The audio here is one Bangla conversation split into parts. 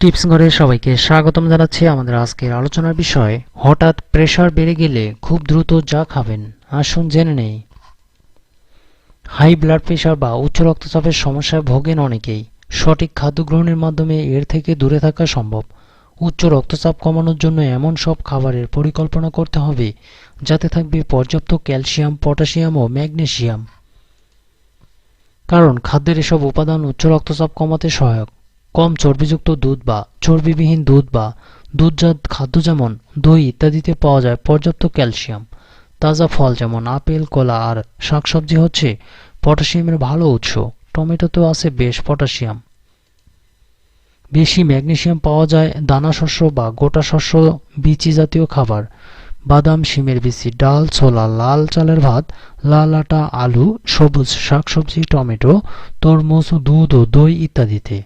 টিপস ঘরে সবাইকে স্বাগতম জানাচ্ছি আমাদের আজকের আলোচনার বিষয়, হঠাৎ প্রেশার বেড়ে গেলে খুব দ্রুত যা খাবেন। আসুন জেনে নেই। হাই ব্লাড প্রেশার বা উচ্চ রক্তচাপের সমস্যায় ভোগেন অনেকেই। সঠিক খাদ্য গ্রহণের মাধ্যমে এর থেকে দূরে থাকা সম্ভব। উচ্চ রক্তচাপ কমানোর জন্য এমন সব খাবারের পরিকল্পনা করতে হবে, যাতে থাকবে পর্যাপ্ত ক্যালসিয়াম, পটাশিয়াম ও ম্যাগনেসিয়াম। কারণ খাদ্যের এসব উপাদান উচ্চ রক্তচাপ কমাতে সহায়ক। কম চর্বিযুক্ত দুধ বা চর্বিবিহীন দুধ বা দুধজাত খাদ্য যেমন দই ইত্যাদিতে পাওয়া যায় পর্যাপ্ত ক্যালসিয়াম, তাজা ফল যেমন আপেল, কলা আর শাকসবজি হচ্ছে পটাশিয়ামের ভালো উৎস। টমেটোতেও আছে বেশ পটাশিয়াম। বেশি ম্যাগনেশিয়াম পাওয়া যায় দানা শস্য বা গোটা শস্য বিচি জাতীয় খাবার। বাদাম, শিমের বিচি, ডাল, ছোলা, লাল চালের ভাত, লাল আটা, আলু, সবুজ শাকসবজি, টমেটো, তরমুজ, দুধ ও দই ইত্যাদিতে।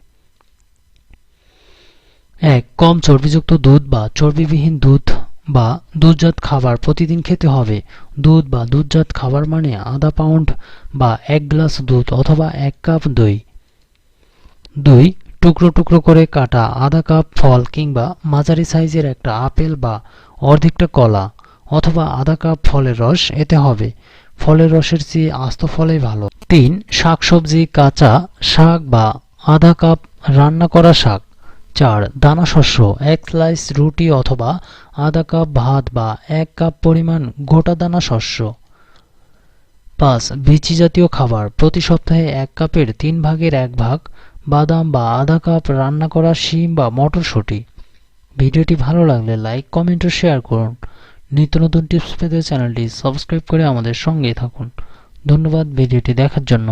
এক কম চর্বিযুক্ত দুধ বা চর্বিবিহীন দুধ বা দুধজাত খাবার প্রতিদিন খেতে হবে। দুধ বা দুধজাত খাবার মানে আধা পাউন্ড বা এক গ্লাস দুধ অথবা এক কাপ দই। দুই টুকরো টুকরো করে কাটা আধা কাপ ফল কিংবা মাঝারি সাইজের একটা আপেল বা অর্ধেকটা কলা অথবা আধা কাপ ফলের রস এতে হবে। ফলের রসের চেয়ে আস্ত ফলেই ভালো। তিন, শাকসবজি, কাঁচা শাক বা আধা কাপ রান্না করা শাক। চার দানা শস্য, এক স্লাইস রুটি অথবা আধা কাপ ভাত বা এক কাপ পরিমাণ গোটা দানা শস্য। পাঁচ, বিচি জাতীয় খাবার, প্রতি সপ্তাহে এক কাপের তিন ভাগের এক ভাগ বাদাম বা আধা কাপ রান্না করা শিম বা মটরশুঁটি। ভিডিওটি ভালো লাগলে লাইক কমেন্ট ও শেয়ার করুন। নিত্য নতুন টিপস পেতে চ্যানেলটি সাবস্ক্রাইব করে আমাদের সঙ্গেই থাকুন। ধন্যবাদ ভিডিওটি দেখার জন্য।